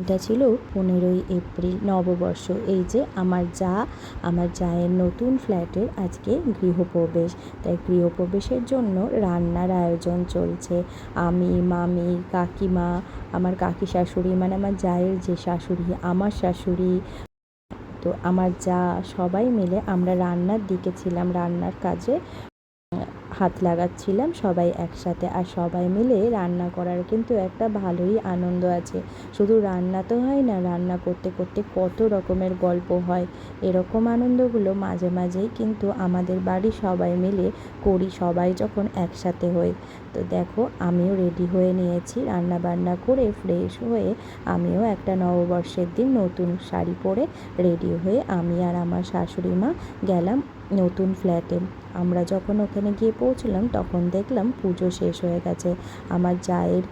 এটা ছিল পনেরোই এপ্রিল নববর্ষ। এই যে আমার যা, আমার জায়ের নতুন ফ্ল্যাটের আজকে গৃহপ্রবেশ। তাই গৃহপ্রবেশের জন্য রান্নার আয়োজন চলছে। আমি, মামি, কাকিমা, আমার কাকি শাশুড়ি মানে আমার জায়ের যে শাশুড়ি, আমার শাশুড়ি, তো আমার যা, সবাই মিলে আমরা রান্নার দিকে ছিলাম, রান্নার কাজে হাত লাগাচ্ছিলাম সবাই একসাথে আর সবাই মিলে রান্না করার কিন্তু একটা ভালোই আনন্দ আছে। শুধু রান্না তো হয় না, রান্না করতে করতে কত রকমের গল্প হয়। এরকম আনন্দগুলো মাঝে মাঝেই কিন্তু আমাদের বাড়ি সবাই মিলে করি, সবাই যখন একসাথে হই। তো দেখো, আমিও রেডি হয়ে নিয়েছি রান্না বান্না করে ফ্রেশ হয়ে আমিও একটা নববর্ষের দিন নতুন শাড়ি পরে রেডি হয়ে আমি আর আমার শাশুড়ি মা গেলাম নতুন ফ্ল্যাটে। আমরা যখন ওখানে গিয়ে পৌঁছলাম, তখন দেখলাম পুজো শেষ হয়ে গেছে। আমার জায়ের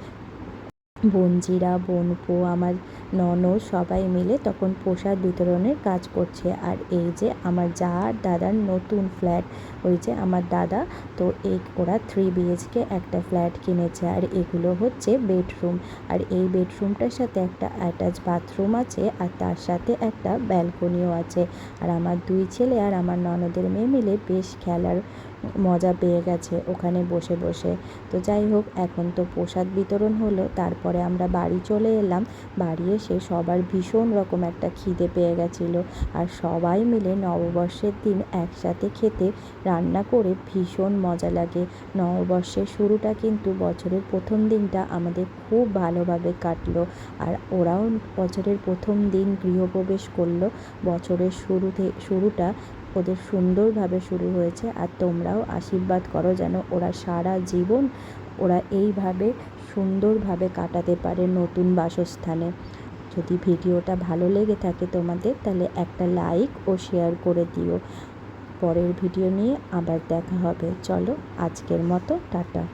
বোনজিরা, বোনপো, আমার ননদ সবাই মিলে তখন প্রসাদ বিতরণের কাজ করছে। আর এই যে আমার যা দাদার নতুন ফ্ল্যাট যে আমার দাদা, তো এই ওরা থ্রি বিএইচকে একটা ফ্ল্যাট কিনেছে। আর এগুলো হচ্ছে বেডরুম। আর এই বেডরুমটার সাথে একটা অ্যাটাচ বাথরুম আছে, আর তার সাথে একটা ব্যালকনিও আছে। আর আমার দুই ছেলে আর আমার ননদের মেয়ে মিলে বেশ খেলার মজা পেয়ে গেছে ওখানে বসে বসে। তো যাই হোক, এখন তো প্রসাদ বিতরণ হলো, তারপরে আমরা বাড়ি চলে এলাম। বাড়ি এসে সবার ভীষণ রকম একটা খিদে পেয়ে গেছিল আর সবাই মিলে নববর্ষের দিন একসাথে খেতে রান্না করে ভীষণ মজা লাগে। নববর্ষের শুরুটা কিন্তু বছরের প্রথম দিনটা আমাদের খুব ভালোভাবে কাটলো আর ওরাও বছরের প্রথম দিন গৃহপ্রবেশ করল। বছরের শুরুতে, শুরুটা ওদের সুন্দরভাবে শুরু হয়েছে আর তোমরাও আশীর্বাদ করো যেন ওরা সারা জীবন ওরা এইভাবে সুন্দরভাবে কাটাতে পারে নতুন বাসস্থানে। যদি ভিডিওটা ভালো লেগে থাকে তোমাদের, তাহলে একটা লাইক ও শেয়ার করে দিও। পরের ভিডিও নিয়ে আবার দেখা হবে। চলো আজকের মতো, টাটা।